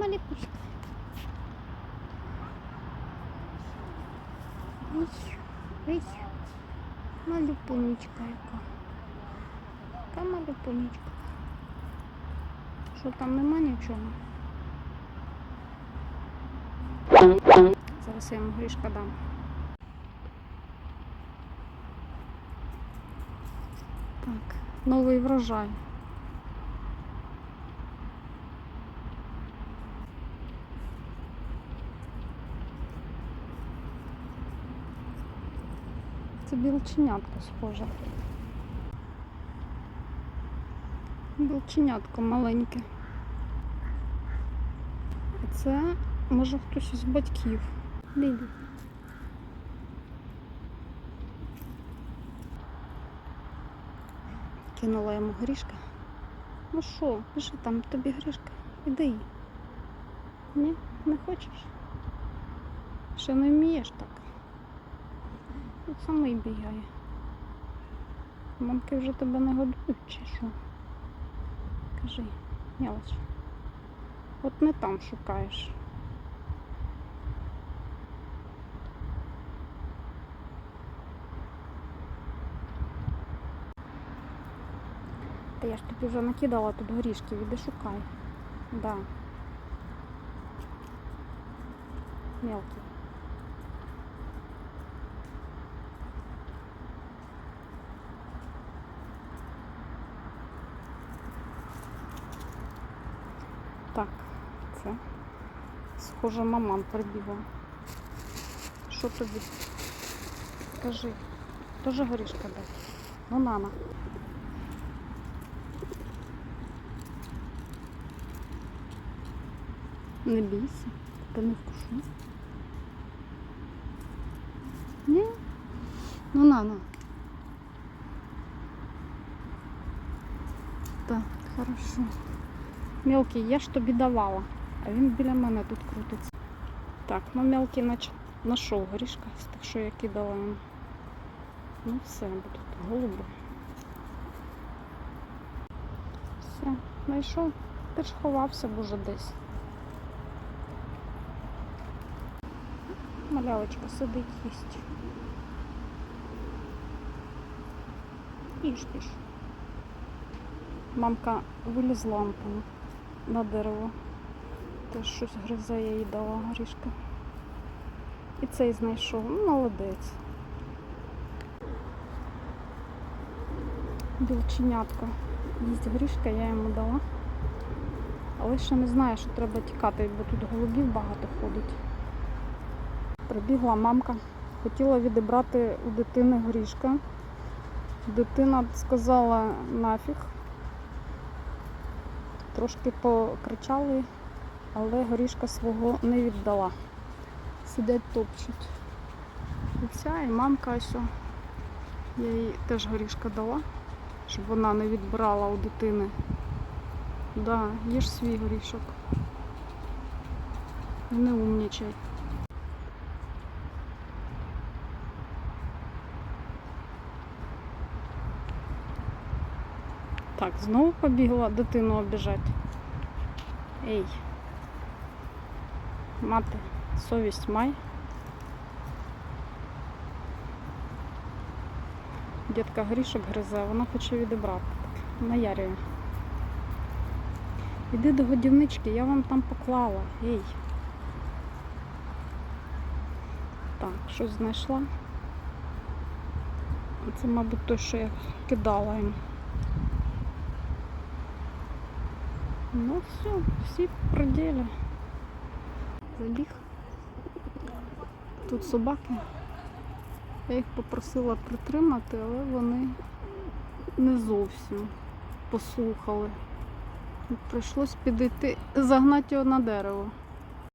Маліпуська. Ось, ось. Малюпунечка яка. Яка малюпунечка. Що там нема нічого? Зараз я йому грішка дам. Так, новий врожай. Це білченятко схоже. Білченятко маленьке. А це може хтось із батьків. Лілі. Кинула йому грішка. Ну що, пиши там тобі грішка. Іди. Ні, не хочеш? Ще не вмієш так. От самий бігає. Мамки вже тебе не годують чи що? Кажи, мелоч. От не там шукаєш. Та я ж тобі вже накидала тут горішки, іди шукай. Да. Мелкий. Так, це. Схоже, маман прибігла. Що тобі? Кажи. Тоже горішка дай. Ну, нана. Не бійся, тебе не вкушу. Ні? Ну на. Так, хорошо. Мелкий, я ж тобі давала, а він біля мене тут крутиться. Так, ну мелкий нач... знайшов горішка тих, що я кидала йому. Ну все, будуть голуби. Все, знайшов. Ти ж ховався б уже десь. Малявочка сидить їсть. Їж, їж. Мамка вилізла там на дерево. Теж щось гризе, я їй дала горішка. І цей знайшов. Ну, молодець. Білченятко. Їсть горішка, я йому дала. Але ще не знаю, що треба тікати, бо тут голубів багато ходить. Прибігла мамка, хотіла відібрати у дитини горішка. Дитина сказала нафіг. Трошки покричали, але горішка свого не віддала. Сидять топчуть. І вся, і мамка ось. Я їй теж горішка дала, щоб вона не відбирала у дитини. Да, їж свій горішок. Не умнічай. Так, знову побігла дитину обіжати. Ей. Мати, совість май. Дітка горішок гризе, вона хоче відібрати. Наярює. Іди до годівнички, я вам там поклала. Ей. Так, щось знайшла. Це, мабуть, те, що я кидала їм. Ну все, всі в пределі. Забіг. Тут собаки. Я їх попросила притримати, але вони не зовсім послухали. Прийшлось підійти, загнати його на дерево.